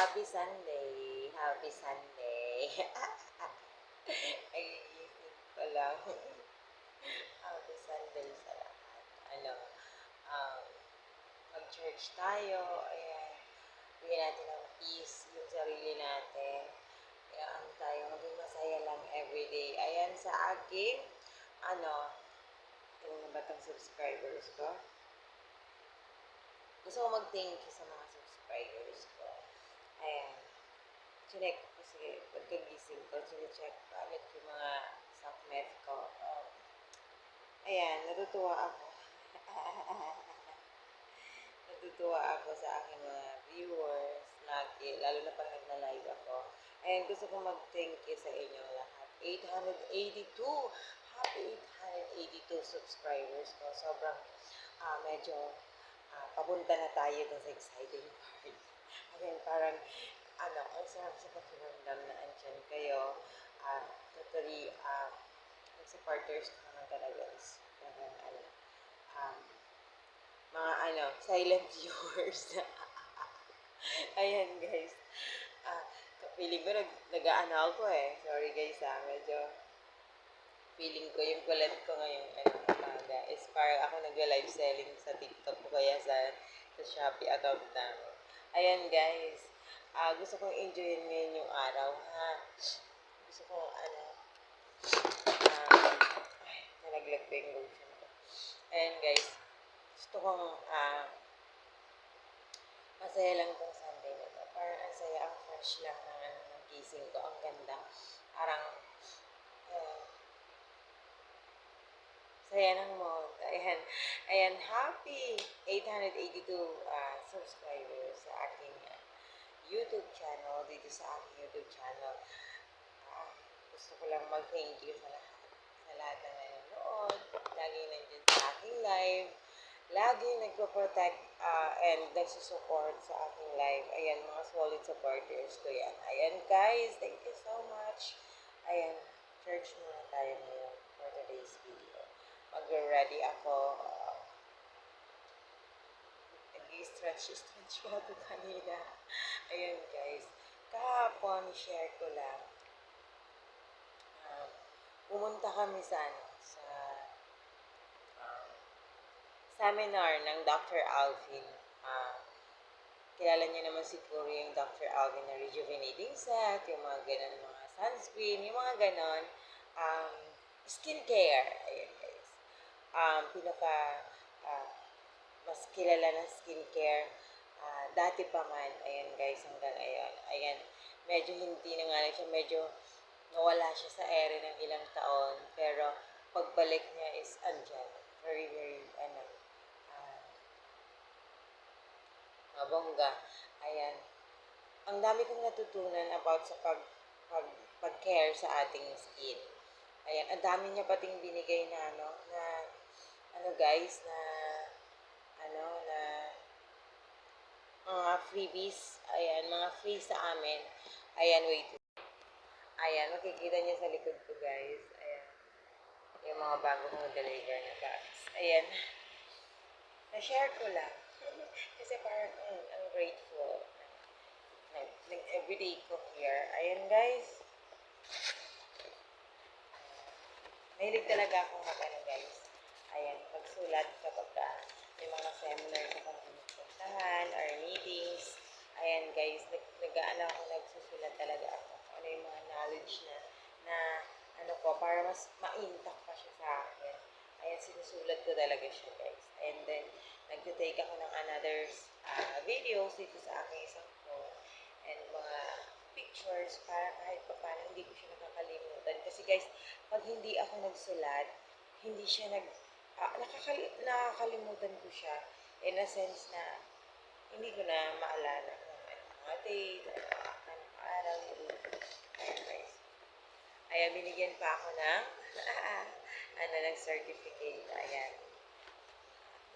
Happy Sunday. Happy Sunday. Ay, isip ko lang. Happy Sunday sa lahat. Ano, um, mag-church tayo. Ayan. Bigyan natin ng peace yung sarili natin. Kaya ano tayo, maging masaya lang everyday. Ayan sa aking, ano, yung batang subscribers ko. Gusto ko mag-thank you sa mga subscribers ko. Ayan. Chinek ko kasi pagkagising ko, chinecheck ko agad yung mga stockmet ko. Um, ayan, natutuwa ako. natutuwa ako sa aking mga viewers lagi, lalo na pag nagna-live ako. Ayan, gusto ko mag-thank you sa inyo lahat. 882! Happy 882 subscribers ko. Sobrang ah, medyo ah, papunta na tayo sa exciting part. Again, parang, ano, ang sarap sa pakiramdam na andyan kayo. Uh, totally, uh, supporters ko naman talaga is, parang, ano, um, mga, ano, silent viewers. Ayan, guys. Ah, feeling ko, nag, nag-ano ako eh. Sorry, guys, ah, medyo, feeling ko yung kulat ko ngayong ano, umaga is parang ako nag-live selling sa TikTok ko kaya sa, sa Shopee account namin. Ayan guys, ah gusto kong enjoyin ngayon yung araw ha. Gusto kong ano, ah, ay, nalaglag pa yung lotion ko. Ayan guys, gusto kong ah, masaya lang tong Sunday na to. Parang ang saya, ang fresh lang ng, ano, ng gising ko. Ang ganda. Parang, ah, saya ng month. Ayan. Ayan, happy 882 uh, subscribers sa aking uh, YouTube channel, dito sa aking YouTube channel. Ah, gusto ko lang mag-thank you sa lahat. Sa lahat ng nanonood. Lagi nandiyan sa aking live. Lagi nagpo-protect uh, and nagsusupport sa aking live. Ayan, mga solid supporters ko yan. Ayan, guys. Thank you so much. Ayan, church muna tayo ngayon for today's video. Mag-ready ako. Uh, Nag-stretch-stretch pa ako kanina. Ayan, guys. Kahapon, share ko lang. Um, pumunta kami sa, ano, sa um, seminar ng Dr. Alvin. Uh, kilala niyo naman siguro yung Dr. Alvin na rejuvenating set, yung mga ganun, mga sunscreen, yung mga ganon. Um, skincare. Ayan, guys. Um, pinaka uh, mas kilala ng skincare. Uh, dati pa man, ayan guys, hanggang ngayon. Ayan, medyo hindi na nga lang siya, medyo nawala siya sa ere ng ilang taon. Pero, pagbalik niya is andyan. Very, very, ano, uh, mabongga. Ayan. Ang dami kong natutunan about sa pag, pag, pag-care sa ating skin. Ayan, ang dami niya pating binigay na, ano, na, ano guys, na, ano, na, mga freebies, ayan, mga free sa amin. Ayan, wait. Ayan, makikita niyo sa likod ko, guys. Ayan. Yung mga bago kong deliver na box. Ayan. Na-share ko lang. Kasi parang, mm, ang grateful. Nag, nag everyday ko here. Ayan, guys. Mahilig talaga akong mag-ano, guys. Ayan, magsulat kapag ka may mga seminar na akong pinupuntahan or meetings. Ayan guys, nag, nag-ano ako, nagsusulat talaga ako. Ano yung mga knowledge na, na ano ko, para mas ma-intact pa siya sa akin. Ayan, sinusulat ko talaga siya guys. And then, nagtitake ako ng another uh, videos dito sa aking isang phone. And mga pictures para kahit pa paano hindi ko siya nakakalimutan. Kasi guys, pag hindi ako nagsulat, hindi siya nag uh, nakakali- nakakalimutan ko siya in a sense na hindi ko na maalala kung ano mga date, ano araw, Ayan guys. Ayan, binigyan pa ako ng ano, ng certificate. Ayan.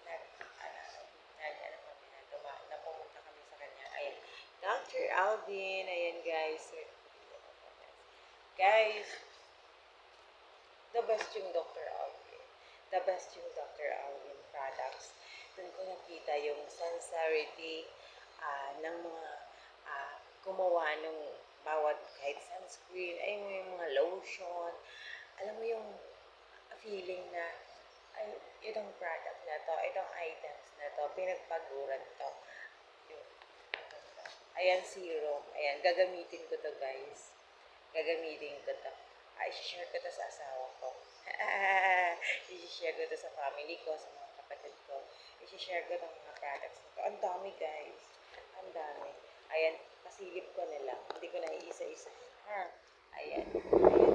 Nag, ano, nag, ano kami na, tuma, na pumunta kami sa kanya. Ayan. Dr. Alvin, ayan guys. Guys, the best yung Dr. Alvin. Best yung Dr. Alvin products. Doon ko nakita yung sincerity ah, ng mga ah, gumawa ng bawat kahit sunscreen, ay mo mga lotion. Alam mo yung feeling na ay, itong product na to, itong items na to, pinagpaguran to. Ayan, serum. Ayan, gagamitin ko to, guys. Gagamitin ko to. Ay, share ko to sa asawa ko. I-share ko to sa family ko, sa mga kapatid ko. I-share ko to mga products na to. Ang dami, guys. Ang dami. Ayan, pasilip ko na lang. Hindi ko na iisa-isa. Ha? Ayan. Ayan.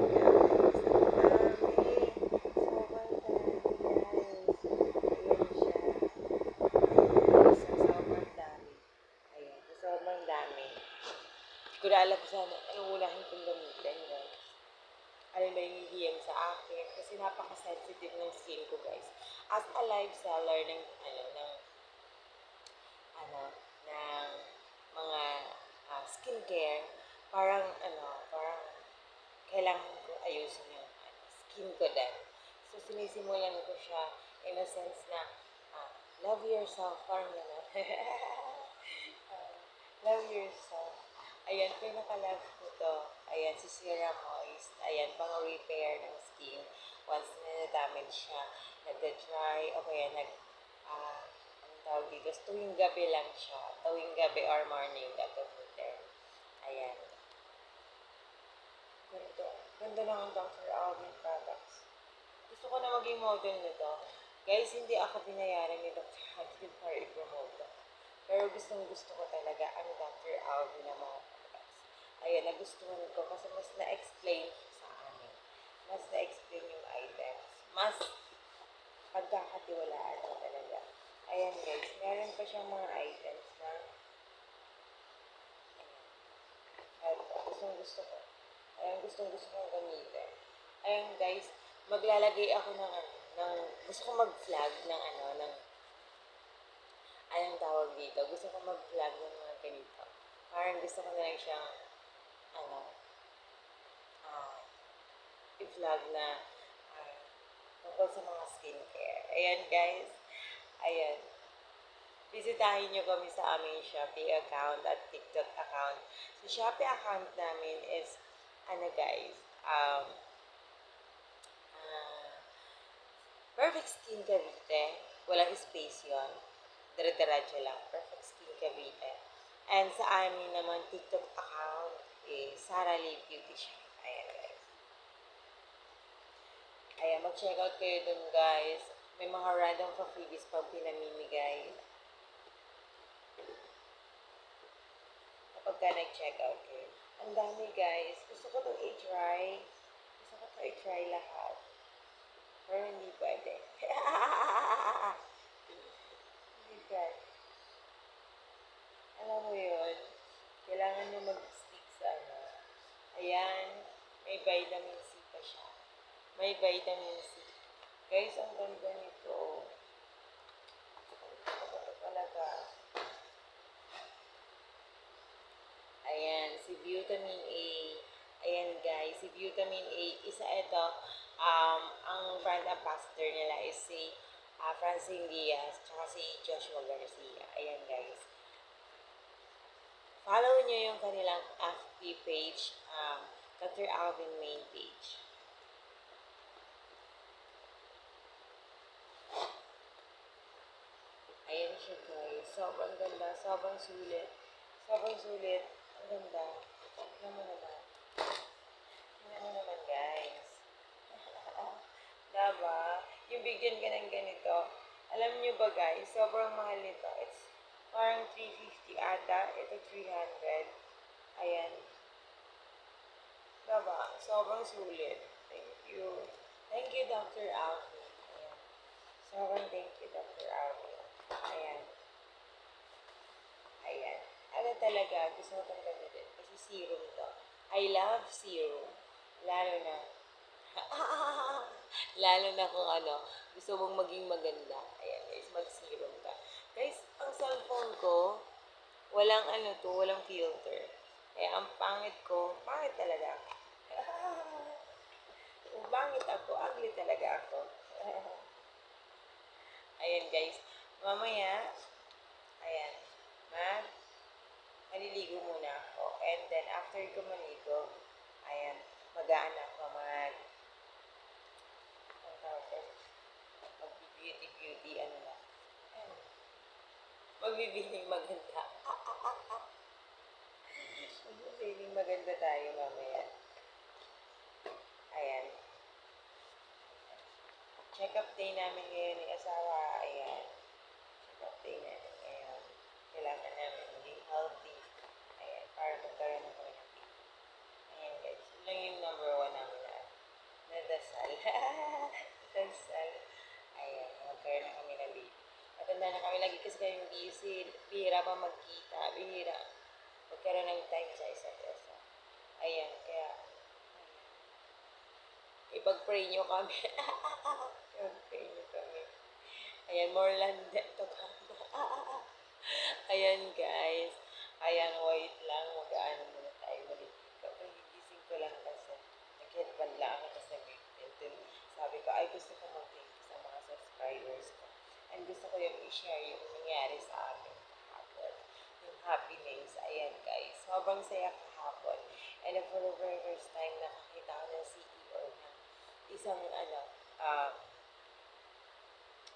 Sobrang dami. Hindi ko na alam kung saan, anong unahin kong. Na yung hihiyang sa akin. Kasi napaka-sensitive ng skin ko, guys. As a live seller ng, ano, ng, ano, ng mga ah, skincare, parang, ano, parang, kailangan ko ayusin yung ano, skin ko din. So, sinisimulan ko siya in a sense na, ah, love yourself, parang gano'n. Ah, love yourself. Ayan, pinaka-love ko to. Ayan, si Sierra Moist. Ayan, pang repair ng skin. Once na na-damage siya, nagda-dry, o kaya nag, ah, ang tawag dito, tuwing gabi lang siya. Tuwing gabi or morning, gagamitin. Ayan. Ganito. Ganda lang ang Dr. Alvin products. Gusto ko na maging model nito. Guys, hindi ako binayaran ni Dr. Alvin para i-promote. Pero gustong gusto ko talaga ang Dr. Alvin na mga Ayan, nagustuhan ko kasi mas na-explain sa amin. Mas na-explain yung items. Mas pagkakatiwalaan ko talaga. Ayan guys, meron pa siyang mga items na. Ito, gustong gusto ko. Ayan, gustong gusto kong gamitin. Ayan guys, maglalagay ako ng ng, gusto ko mag-flag ng ano, ng, anong tawag dito, gusto ko mag-flag ng mga ganito. Parang gusto ko na lang siyang, ano, ah, i-vlog na, ah, tungkol sa mga skincare. Ayan guys, ayan. Bisitahin nyo kami sa aming Shopee account at TikTok account. Sa Shopee account namin is, ano guys, um, ah, Perfect Skin Cavite. Walang space yon Dire-diretso lang. Perfect Skin Cavite. And sa amin naman, TikTok account is Sara Lee Beauty Shop. Ayan guys. Ayan, mag-check out kayo dun guys. May mga random pa freebies pang pinamimigay. Kapag ka nag-check out kayo. Ang dami guys. Gusto ko itong i-try. Gusto ko ito i-try lahat. Pero hindi pwede. hindi pwede. Alam mo yun, kailangan nyo mag-stick sa ano. Ayan, may vitamin C pa siya. May vitamin C. Guys, ang ganda nito. Talaga. Ayan, si Vitamin A. Ayan guys, si Vitamin A, isa ito, um, ang brand ambassador nila is si uh, Francine Diaz, tsaka si Joshua Garcia. Ayan guys. Follow nyo yung kanilang FB page, um, Dr. Alvin main page. Ayan siya guys. Sobrang ganda. Sobrang sulit. Sobrang sulit. Ang ganda. Tingnan mo naman. Tingnan mo naman guys. diba? Yung bigyan ka ng ganito. Alam nyo ba guys, sobrang mahal nito. It's parang 350 ata. Ito 300. Ayan. Diba? Sobrang sulit. Thank you. Thank you, Dr. Alvin. Ayan. Sobrang thank you, Dr. Alvin. Ayan. Ayan. Ano talaga, gusto ko itong gamitin. Kasi serum to. I love serum. Lalo na, lalo na kung ano, gusto mong maging maganda. Ayan guys, mag-serum cellphone ko, walang ano to, walang filter. Kaya ang pangit ko, pangit talaga. Kung pangit ako, ugly talaga ako. Ayan guys, mamaya, ayan, mag maliligo muna ako. And then, after ko maligo, ayan, magaan ako mag, ang tawag doon? mag-beauty-beauty, ano na. Magbibiling maganda. Magbibiling maganda tayo mamaya. Ayan. Check-up day namin ngayon ni asawa. Ayan. Check-up day namin ngayon. Kailangan namin maging healthy. Ayan. Para magkaroon ng baby. Ayan guys. Yun lang yung number one namin na nadasal. dasal. Ayan. Magkaroon kami ng baby. Matanda na kami. Lagi kasi kami busy. Bihira pa magkita. Bihira. Magkaroon ng time sa isa't isa. Ayan. Kaya, ipag-pray nyo kami. ipag-pray nyo kami. Ayan, more land to come. Ayan, guys. Ayan, wait lang. Mag-ano muna tayo. Maliligo. Magigising ko lang kasi. Nag-headband lang ako kasi then sabi ko, ay gusto ko mag-thank sa mga subscribers ko. And gusto ko yung i-share yung nangyari sa amin kahapon. Yung happenings. Ayan, guys. Sobrang saya kahapon. And for the very first time, nakakita ko ng CEO ng isang ano, uh,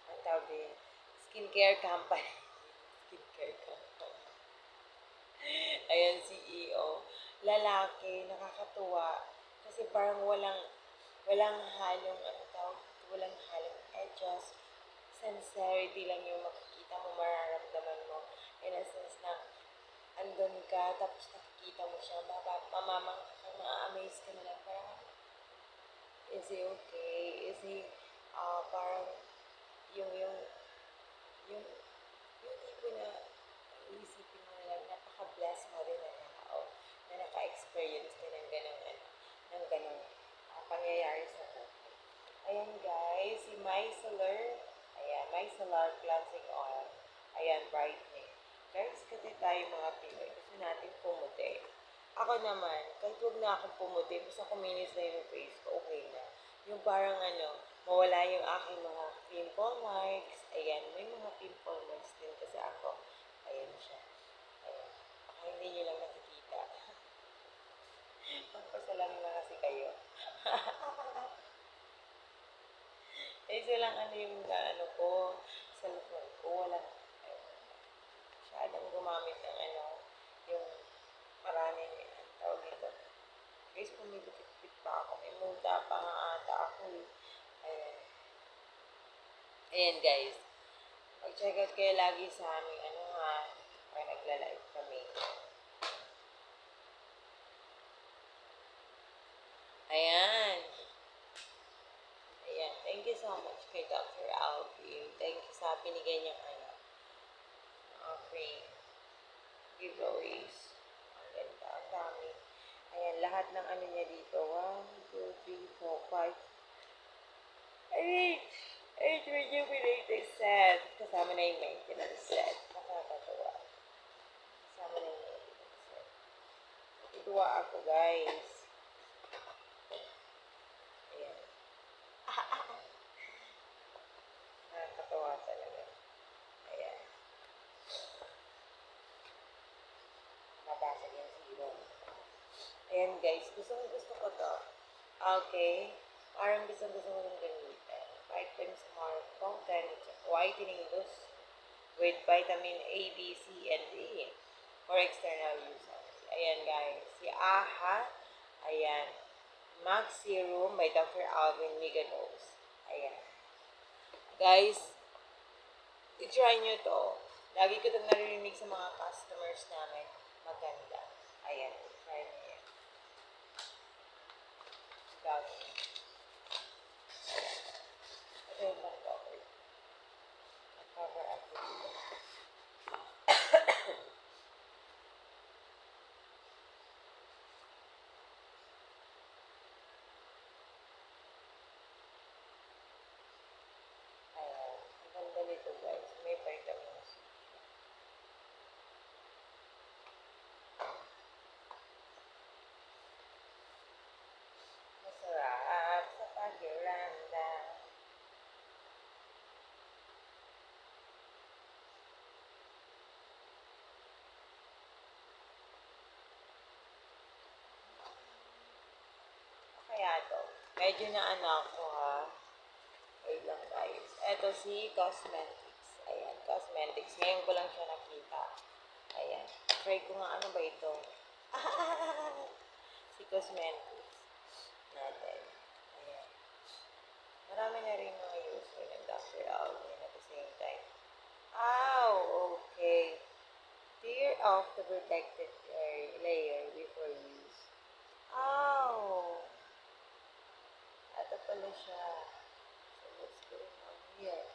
ang tawag din, skincare company. skincare company. Ayan, CEO. Lalaki, nakakatuwa. Kasi parang walang, walang halong, ano tawag, walang halong edges. Sincerity lang yung makikita mo, mararamdaman mo. In a sense na, andun ka, tapos nakikita mo siya, mapa- mamamang ka, ma-amaze ka na lang, parang, is he okay? Is he, ah, parang, yung, yung, yung, yung tipo na, iisipin mo na lang, napaka-bless mo rin na tao, na naka-experience ka ng ganang, ano, ng ganang, ah, pangyayari sa buhay. Ayan guys, si ayan, Micellar Cleansing Oil, ayan, brightening. Guys, kasi tayo mga Pinoy, gusto natin pumuti. Ako naman, kahit huwag na akong pumuti, basta kuminis na yung face ko, okay na. Yung parang ano, mawala yung aking mga pimple marks. Ayan, may mga pimple marks din kasi ako. Ayan siya. Ayan. Baka hindi nyo lang nakikita. Magpasalamin na kasi kayo. Isa lang ano yung ano ko, cellphone ko, wala, masyadong gumamit ng ano, yung maraming ang tawag nito. Guys, pumilipit pa ako. May multa pa nga ata ako eh. Ayan. Ayan guys. Mag-check out kayo lagi sa aming ano ha. Pag nagla-live kami. Ayan. Thank you so much kay Dr. Alvin. Thank you sa binigay niyang ano. Mga free giveaways. Ang ganda. Ang dami. Ayan, lahat ng ano niya dito. 1, 2, 3, 4, 5, 8. 8 rejuvenating set. Kasama na yung maintenance set. Nakakatawa. Kasama na yung maintenance set. Natutuwa ako, guys. Ayan. Nakakatawa talaga. Ayan. Mabasag yung zero. Ayan guys, gusto gusto ko to. Okay. Parang gusto gusto ko ng gamitin. Vitamin Smart Content Whitening Loose with vitamin A, B, C, and E for external use. Ayan guys. Si AHA. Ayan. Max Serum by Dr. Alvin Miganos. Ayan. Guys, i-try nyo to. Lagi ko itong naririnig sa mga customers namin. Maganda. Ayan, try nyo yan. Dami. Ayan. Ito yung pang cover. Cover up. Ayan. Ang ganda nito guys. May vitamin C. Masarap. To. Medyo na anak ko ha. Wait lang guys. Ito si Cosmetics. Ayan, Cosmetics. Ngayon ko lang siya nakita. Ayan. Try ko nga ano ba ito. si Cosmetics. Natin. Ayan. Marami na rin mga user ng Dr. Alvin at the same time. Ow! Okay. Tear off the protected layer- before use. Ow! Ito pala siya. So, what's going on here?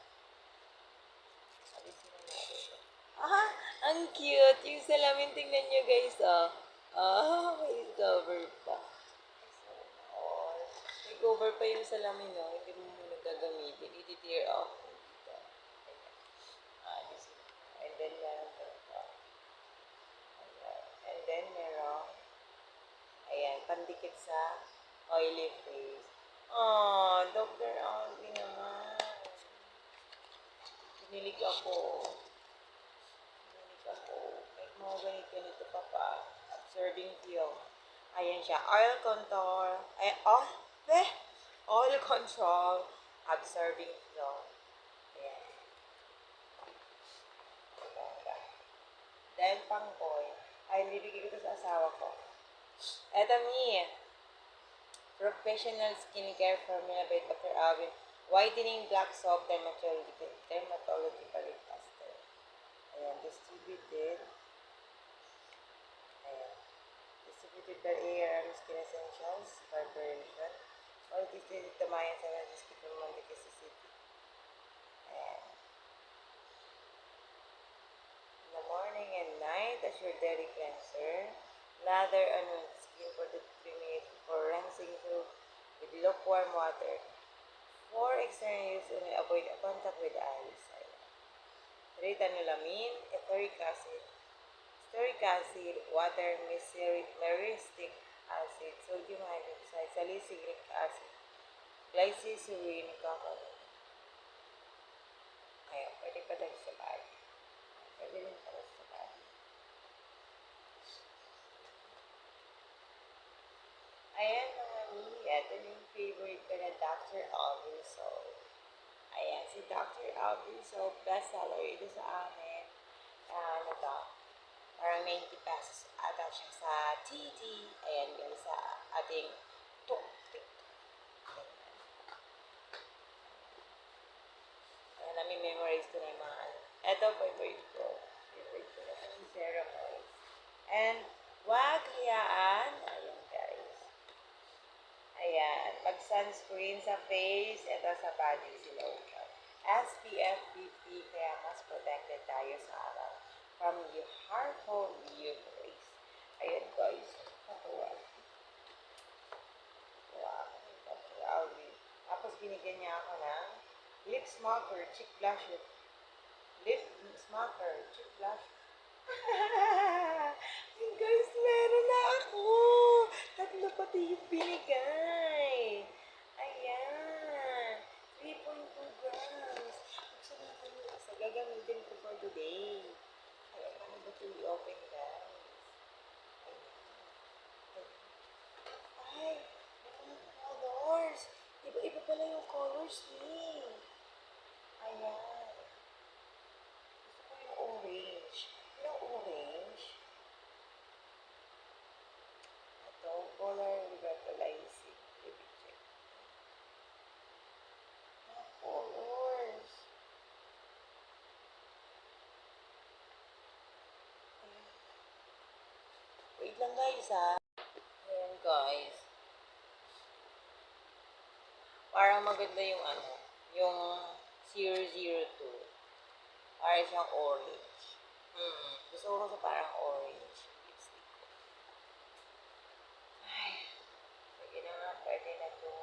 Alisin na natin. Ah! Ang cute! Yung salamin, tingnan nyo guys, oh. Ah, may cover pa. Oh, may cover pa yung salamin, no? Hindi mo muna gagamitin. Iti-tear off And then. And then, meron Ayan, pandikit sa oily face. Oh, Dr. Alvin naman. Pinilig ako. Pinilig ako. Kahit mga ganit ganito pa pa. Observing feel. Ayan siya. Oil contour. Ay, oh, eh. Oil control. Observing feel. Ayan. Dahil pang boy, ay nilibigay ko sa asawa ko. Eto mi, Professional Skincare Formula by Dr. Alvin. Whitening Black Soap Dermatological Dermatologically Tested. Ayan, distributed. Ayan. Distributed by ARM Skin Essentials Corporation. All distributed to Mayan Francisco from Monte Quezon City. Ayan. In the morning and night as your daily cleanser. Lather on skin for the 3 minutes before rinsing through with lukewarm water. For external use only avoid contact with eyes. Tritanolamin, etheric acid, steric acid, water, myristic acid, sodium hydroxide, salicylic acid, glycerin, coconut. Ayan, pwede pa tayo sa bag. Pwede rin para sa bag. Ayan mga ni, ito na yung favorite ko na Dr. Alvin Soap. Ayan, si Dr. Alvin Soap, bestseller ito sa amin. Ah, ano to? Parang 90 pesos ata siya sa TT. Ayan guys, sa ating tuk. Ayan, nami-memorize ko na yung mga ano. Ito, favorite ko. Favorite ko na yung ceremonies. And, wag hayaan. Ayan. Ayan. Pag sunscreen sa face, ito sa body si lotion. SPF 50, kaya mas protected tayo sa araw from the harmful UV rays. Ayan guys. Natuwa. Wow. Grabe. Tapos binigyan niya ako ng lip smoker, cheek blusher. Lip smoker, cheek blusher. Guys, meron na ako. Tatlo pati yung binigay. Ayan. 3.2 grams. Buksan natin yung isa. Gagamitin ko for today. Ay, paano ba ito i-open, guys? Ayan. Ay, mga colors. Iba-iba pala yung colors niya. Ayan. Gusto ko yung orange. Yung orange. Ito, color revitalizing. Let me check. Mga colors. Ayan. Wait lang guys ha. Ayan guys. Parang maganda yung ano, yung 002. Parang siyang orange. Hmm. Gusto ko sa parang orange. Lipstick ko. Ay. Na pwede na to.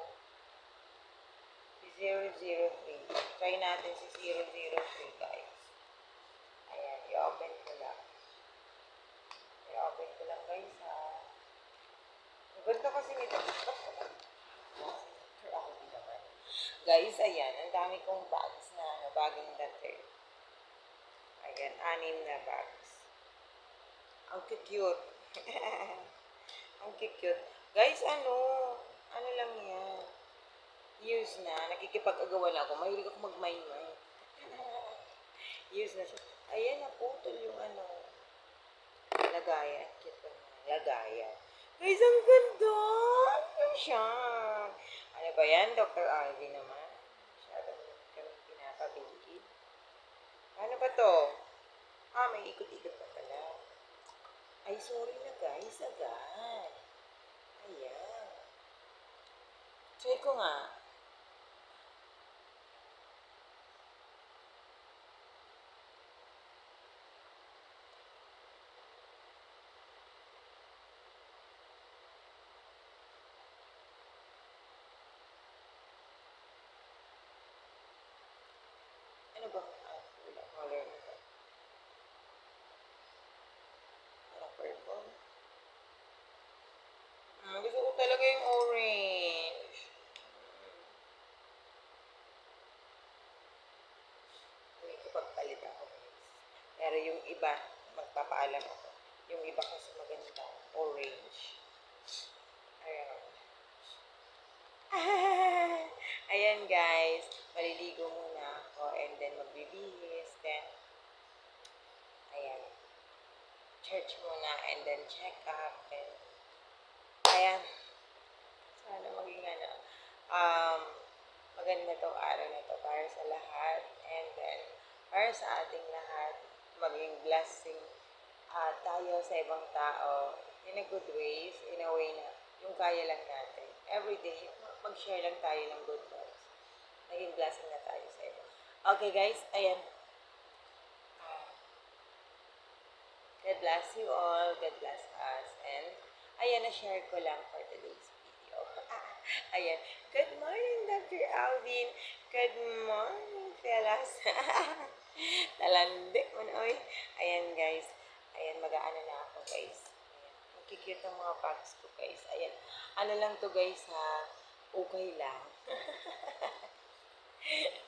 Si 003. Try natin si 003 guys. Ayan, i-open ko lang. I-open ko lang guys ha. Ang ganda kasi nito. Guys, ayan. Ang dami kong bags na ano, bagong dating. Ayan, anim na bags. Ang cute. Ang cute. Guys, ano? Ano lang yan? Use na. Nakikipag-agawan ako. Mahilig ako mag-mine-mine. Use na siya. Ayan, naputol yung ano. Lagayan. Cute pa naman. Lagayan. Guys, ang ganda! Ano siya? Ano ba yan? Dr. Ivy naman. Masyado kami pinapabiligid. Ano ba to? Ah, may ikot-ikot pa pala. Ay, sorry na guys. Agad. Ayan. Try ko nga. Ano ba? Ah, wala color nito. Parang purple. Ah, gusto ko talaga yung orange. May kapagpalit ako. Pero yung iba, magpapaalam ako. Yung iba kasi maganda. Orange. Ayan. Ayan guys. Maliligo and magbibihis. Then, ayan. Church muna and then check up. And, ayan. Sana maging ano. Um, maganda tong araw na to para sa lahat. And then, para sa ating lahat, maging blessing ah, tayo sa ibang tao in a good ways, in a way na yung kaya lang natin. Every day, mag-share lang tayo ng good vibes. Naging blessing na tayo sa iba. Okay guys, ayan. God bless you all. God bless us. And, ayan, na-share ko lang for today's video. ayan. Good morning, Dr. Alvin. Good morning, fellas. Talandi mo na, oy. Ayan, guys. Ayan, mag-aano na ako, guys. Magkikute ang mga packs ko, guys. Ayan. Ano lang to, guys, ha? Okay lang.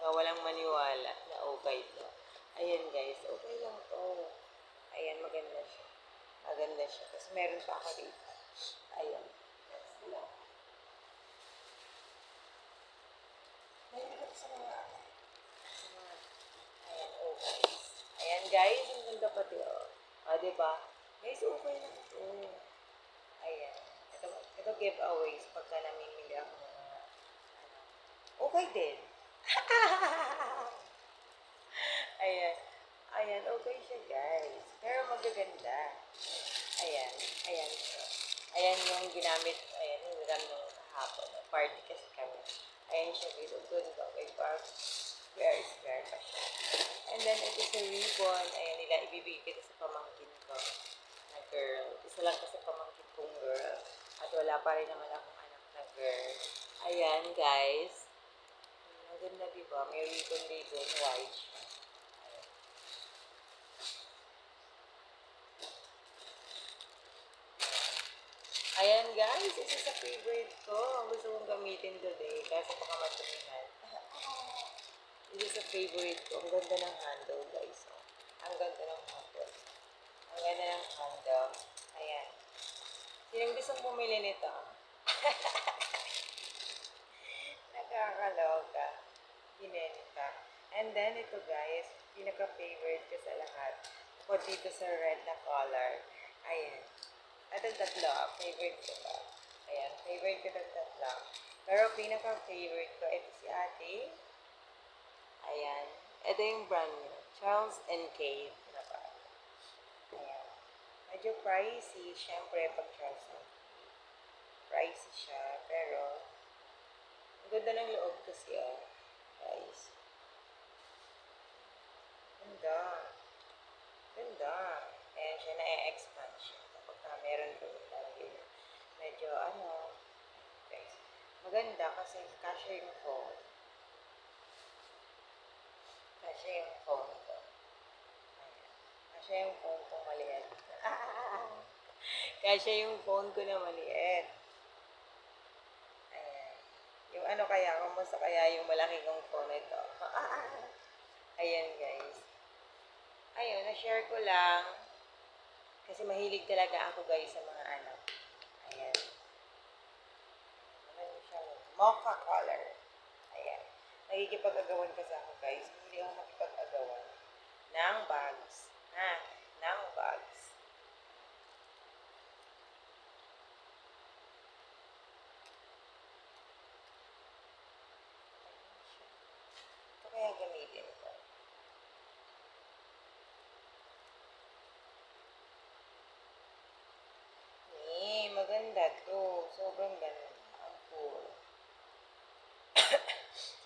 Baka walang maniwala na okay to. Ayan, guys. Okay lang to. Ayan, maganda siya. Maganda siya. Tapos meron pa ako dito. Ayan. Mga ayan, okay. Ayan, guys. Ang ganda pati, oh. Ah, diba? Guys, okay lang ito. Ayan. Ito, ito giveaways pagka namimili ako ano. Okay din. Ayan. Ayan, okay siya, guys. Pero magaganda. Ayan. Ayan. Ayan yung ginamit, ayan, yung ram nung kahapon. Party kasi kami. Ayan siya, guys. Ang ganda. Okay, parang very square pa siya. And then, ito sa ribbon. Ayan, nila ibibigay kita sa pamangkin ko na girl. Isa lang kasi pamangkin kong girl. At wala pa rin naman akong anak na girl. Ayan, guys. Ang ganda, di ba? May ribbon-ribbon, white. Ayan. Guys, isa sa favorite ko. Ang gusto kong gamitin today. Kasi baka matumihan. isa sa favorite ko. Ang ganda ng handle guys. Oh. Ang ganda ng handle. Ang ganda ng handle. Ayan. Sinong gustong bumili nito? Nakakaloka. Binenta. And then ito guys, pinaka-favorite ko sa lahat. Ako dito sa red na color. Ayan. At ang tatlo, favorite ko ba? Ayan, favorite ko itong tatlo. Pero pinaka-favorite ko, ito si ate. Ayan. Ito yung brand niya. Charles and Kate na ba? Ayan. Medyo pricey, syempre, pag Charles and. Pricey siya, pero ang ganda ng loob kasi, oh. Guys. Ganda. Ganda. Ayan siya, na-expand siya. Kapag na meron ko lalagay na medyo ano, guys. Maganda kasi kasha yung phone. Kasha yung phone ko. Kasha yung phone ko maliit. kasha yung phone ko na maliit. Yung ano kaya, kumusta kaya yung malaki kong phone ito? Ayan guys. Ayun, na-share ko lang. Kasi mahilig talaga ako guys sa mga ano. Ayan. Mocha color. Ayan. Nakikipag-agawan kasi ako, guys. Hindi ako makipag-agawan ng bags. Ha? Ng bags. Ito kaya gamitin ko. Eh, maganda to. Sobrang ganda. Ang cool.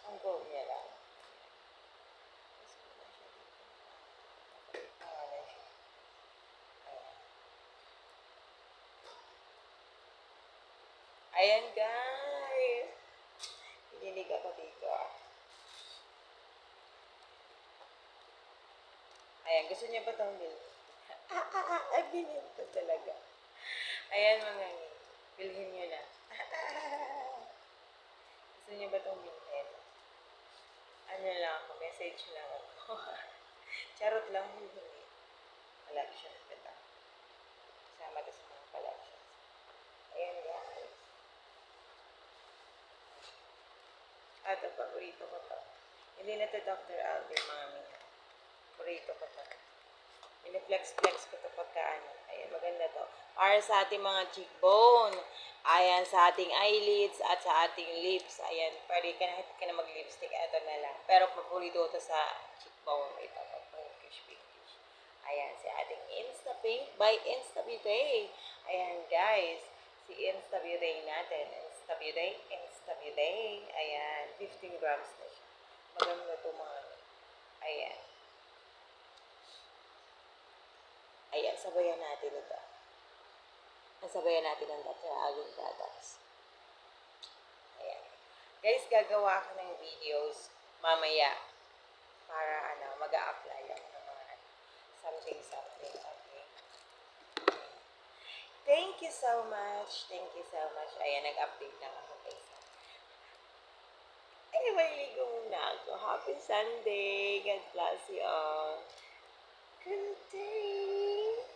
Ang cool niya lang. Pangalan siya. Ayan. Ayan, guys. Pinilig ako dito, ah. Ayan, gusto niya ba itong bil? Ah, ah, ah, ah, bilhin ko talaga. Ayan, mga ngi. Bilhin niyo na. gusto niya ba itong bilhin? Ano lang ako, message lang ako. Charot lang, hindi. Collections kita. Kasama to sa mga collections. Ayan, guys. Ah, ito, paborito ko to. Hindi na to Dr. Alvin, mami. Paborito ko to. Miniflex-flex ko to pagka ano. Ayan, maganda to. Para sa ating mga cheekbone. Ayan, sa ating eyelids at sa ating lips. Ayan, pwede ka na, ka na mag-lipstick. Ito na lang. Pero paborito to sa cheekbone. Ito, pinkish, pinkish. Ayan, si ating Insta Pink by Insta Beauty. Ayan, guys. Si Insta Beauty natin. Insta Beauty, Insta Beauty. Ayan, 15 grams na siya. Maganda to mga ano. Ayan. Ayan, sabayan natin ito. Nasabayan natin ang Dr. Alvin products. Ayan. Guys, gagawa ako ng videos mamaya para ano, mag apply ako ng mga ano, something, something, okay? Thank you so much. Thank you so much. Ayan, nag-update lang ako guys. Ay, maliligo muna ako. Happy Sunday. God bless you all. Good day.